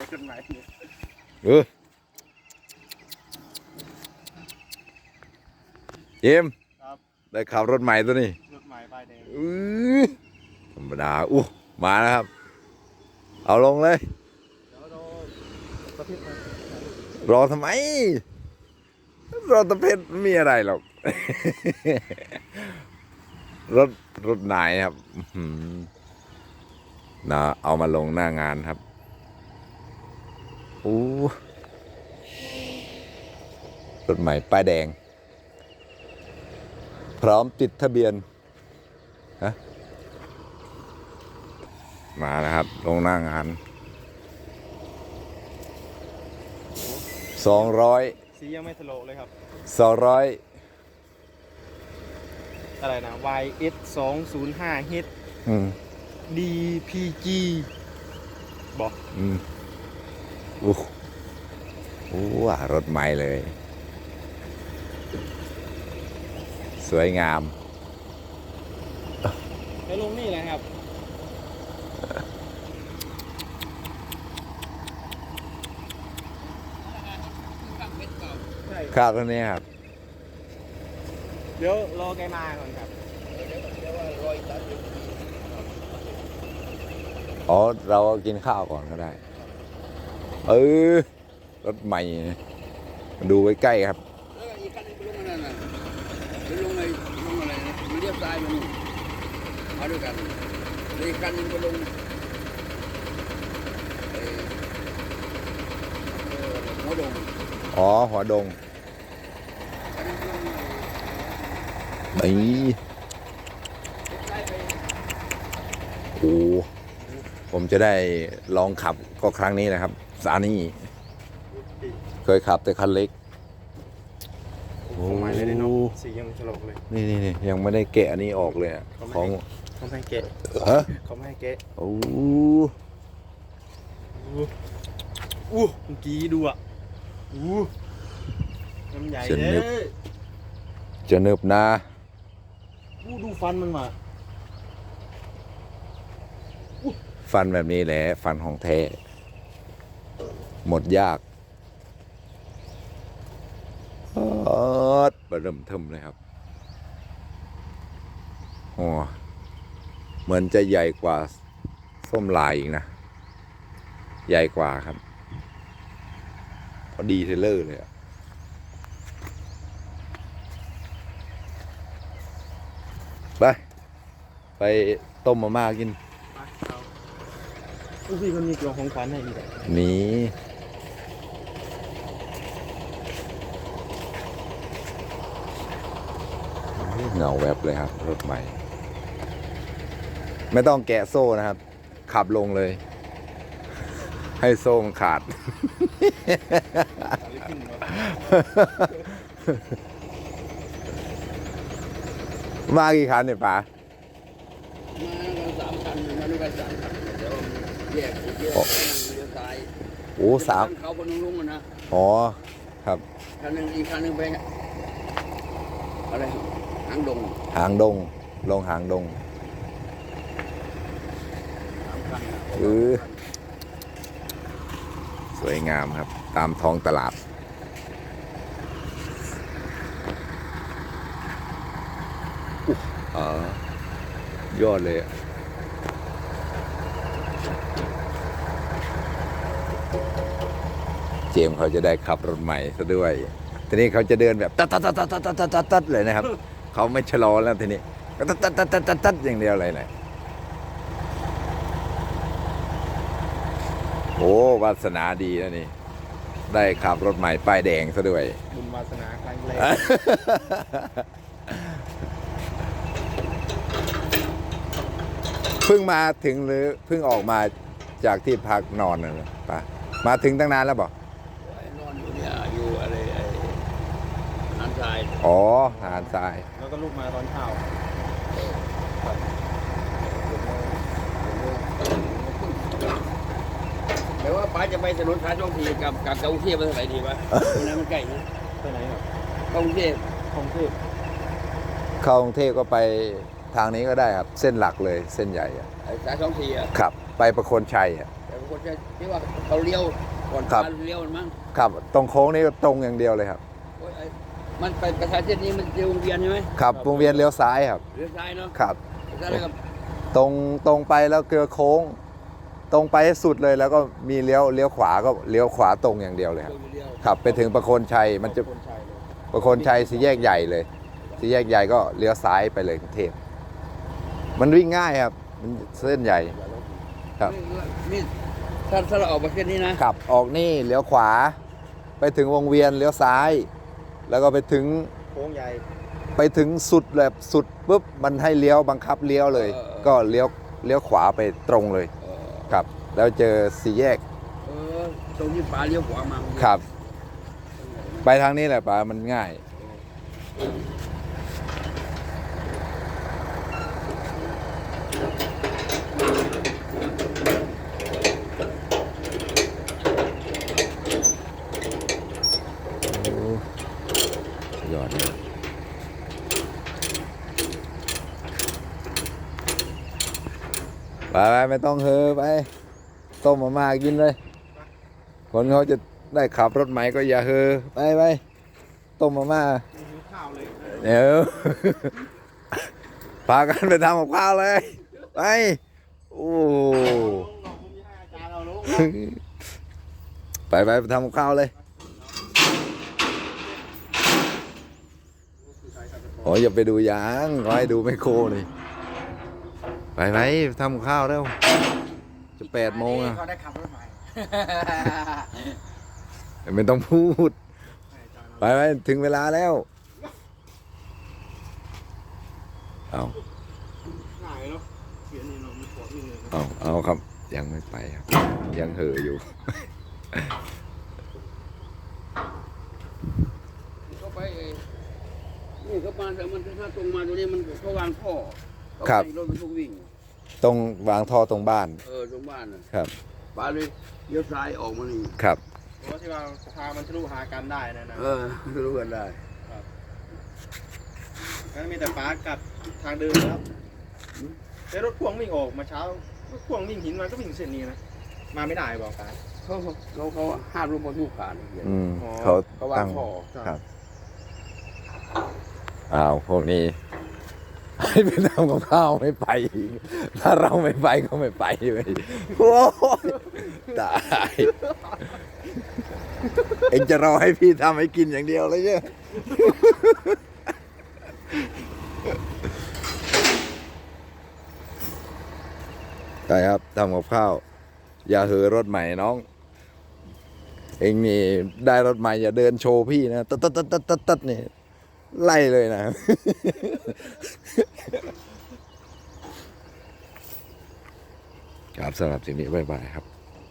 จดหมายเนี่ยเออเอ็มครับได้ขับรถใหม่ตัวนี้รถหมายป้ายแดงอื้อธรรมดาอู้มาแล้วครับ เอาลงเลย เดี๋ยวเราประเทศมารอทำไม รอตะเพชรไม่มีอะไรหรอก รถรถไหนครับอื้อหือนะเอามาลงหน้างานครับ อู้รถใหม่ ป้ายแดง พร้อมติดทะเบียนฮะมานะครับ ลงหน้างานสองร้อยสียังไม่ทะโลเลยครับสองร้อยอะไรนะ YS 2 0 5 H อืม DPG บอกอืม อู้อู้ว่ารถใหม่เลย สวยงามแล้วลงนี่แหละครับใช่ครับตรงนี้ครับ เดี๋ยวรอแกมาก่อนครับอ๋อ เรากินข้าวก่อนก็ได้ เออ รถใหม่มาดูใกล้ๆครับแล้วก็อีกคันหนึงไปลงมานั่นน่ะไปลงไอ้ลงอะไรนะมันเรียบซ้ายมานี่มาด้วยกันแล้วอีกคันหนึงไปลงไอ้เอ่อหัวดงอ๋อ หัวดงคันหนึงไปลงนี่ซ้ายไปโอ้ผมจะได้ลองขับก็ครั้งนี้นะครับ สานี่เคยขับแต่คันเล็กโอ้ใหม่เลยเนาะสียังไม่ทะโลเลย นี่นี่นี่ยังไม่ได้แกะอันนี้ออกเลยอะเขาไม่ของให้เขาไม่ให้แกะฮะเขาไม่ให้แกะโอ้อู้อู้เมื่อกี้ดูอะอู้น้ำใหญ่เด้อจะเนิบนะอู้ดูฟันมันมาฟันแบบนี้แหละ ฟันของแท้ หมดยากออดบะเริ่มเทิมเลยครับโอ้เหมือนจะใหญ่กว่าส้มลายอีกนะ ใหญ่กว่าครับ พอดีเทเลอร์เลยอะไป ไปต้มมาม่ากิน ไปเอาอู้พี่มันมีกล่องของขวัญให้อีกอะ นี่ เงาแวบเลยครับ รถใหม่ ไม่ต้องแกะโซ่นะครับ ขับลงเลย ให้โซ่มันขาดอะไรขึ้นวะมากี่คันเนี่ยป๋ามากันสามคันมาด้วยกันสามคันเดี๋ยวแยกแยกโอ้เลี้ยวซ้ายโอ้สามเขาพนมรุ้งอะนะอ๋อ ครับคันหนึงอีกคันหนึงไปอะไร หางดงหางดง ลงหางดงเอสวยงามครับ ตามท้องตลาด อ๋อยอดเลยเจมเขาจะได้ขับรถใหม่ซะด้วย ทีนี้เขาจะเดินแบบ ตัดๆๆๆๆๆดเลยนะครับ เขาไม่ชะลอแล้วทีนี้ก็ตัดตัดตัดตัดตัดตัดอย่างเดียวเลยเลยโอ้วาสนาดีนะนี่ ได้ขับรถใหม่ป้ายแดงซะด้วย บุญวาสนาครั้งแรกเพิ่งมาถึงหรือเพิ่งออกมาจากที่พักนอนน่ะเหรอปะมาถึงตั้งนานแล้วบอกไอ้นอนอยู่เนี่ยอยู่อะไรไอ้หันซ้าย อ๋อหาดทราย แล้วก็ลูกมาตอนเช้าแต่ว่าป้าจะไปถนนสายช่องทีกับกับกรุงเทพไปเท่าไหร่ดีวะตรงนั้นมันใกล้นะไปไหนครับกรุงเทพกรุงเทพเข้ากรุงเทพก็ไปทางนี้ก็ได้ครับ เส้นหลักเลยเส้นใหญ่อะไอ้สายช่องทีอะขับ ไปประโคนชัยอะแต่บางคนจะคิดว่าเขาเลี้ยวก่อนครับ การเลี้ยวมันมั้งครับ ตรงโค้งนี่ก็ตรงอย่างเดียวเลยครับโอ้ยไอ้ มันไปประชาเส้นนี้มันจะวงเวียนใช่ไหมครับวงเวียนเลี้ยวซ้ายครับเลี้ยวซ้ายเนาะครับซ้ายแล้วกับตรงตรงไปแล้วเกลือโค้ง ตรงไปให้สุดเลยแล้วก็มีเลี้ยวเลี้ยวขวาก็เลี้ยวขวาตรงอย่างเดียวเลยครับเลี้ยวขับ ไปถึงประโคนชัยมันจะคนชัยเลยประโคนชัยสี่แยกใหญ่เลยสี่แยกใหญ่ก็เลี้ยวซ้ายไปเลยกรุงเทพมันวิ่งง่ายครับ มันเส้นใหญ่ ครับ นี่ถ้าถ้าเราออกไปเส้นนี้นะขับ ออกนี่เลี้ยวขวา ไปถึงวงเวียนเลี้ยวซ้าย แล้วก็ไปถึงโค้งใหญ่ไปถึงสุดแบบสุดปุ๊บมันให้เลี้ยวบังคับเลี้ยวเลย ก็เลี้ยวเลี้ยวขวาไปตรงเลยเออครับ แล้วเจอสี่แยกเออตรงนี้ป่าเลี้ยวขวามาครับ ไปทางนี้แหละป่ามันง่าย โอ้สุดยอดเลย ไปไปไม่ต้องเฮอไป ต้มมามากินเลย คนเขาจะได้ขับรถใหม่ก็อย่าเฮอไปไปต้มมามาหิวข้าวเลยเดี๋ยวพากันไปทำกับข้าวเลย ไป โอ้ไปไปไปทำกับข้าวเลยโอ้ยอย่าไปดูยางขอให้ดูไม่โครนี่ ไปไปทำกับข้าวแล้วจะแปดโมงอะเขาได้ขับรถใหม่ไม่ต้องพูดให้อาจารย์ไปไปถึงเวลาแล้ว เอาง่ายเนาะเขียนนี่เรามีขวดนี่เลยเอาเอาครับ ยังไม่ไปครับ ยังเห่ออยู่เข้าไปเองนี่เขามาแต่มันถ้าตรงมาตรงนี้มันเขาวางท่อเขาครับให้รถบรรทุกวิ่ง ตรงวางท่อตรงบ้าน เออตรงบ้านน่ะครับป่าเลยเลี้ยวซ้ายออกมานี่ครับ เพราะว่าที่ว่าสภามันทะลุหากันได้นะนะเออรู้กันได้งั้นมีแต่ป้ากัดทางเดินครับแต่รถพ่วงวิ่งออกมาเช้ารถพ่วงวิ่งหินมาก็วิ่งเส้นนี้นะมาไม่ได้บอกป้า เขาเขาเขาห้ามรถบรรทุกผ่านอืม อ๋อ เขาเขาวางตั้งท่อ ครับ อ้าว พวกนี้ ให้ไปทำกับข้าวไม่ไป ถ้าเราไม่ไปก็ไม่ไปไปโอ้ยตาย เองจะรอให้พี่ทำให้กินอย่างเดียวเลยเนี่ยใช่ครับทำกับข้าว อย่าเหอรถใหม่น้อง เองนี่ได้รถใหม่อย่าเดินโชว์พี่นะตัดตัดตัดตัดตัดตัดนี่ ไล่เลยนะครับสำหรับสิ่งนี้บ๊ายบายครับ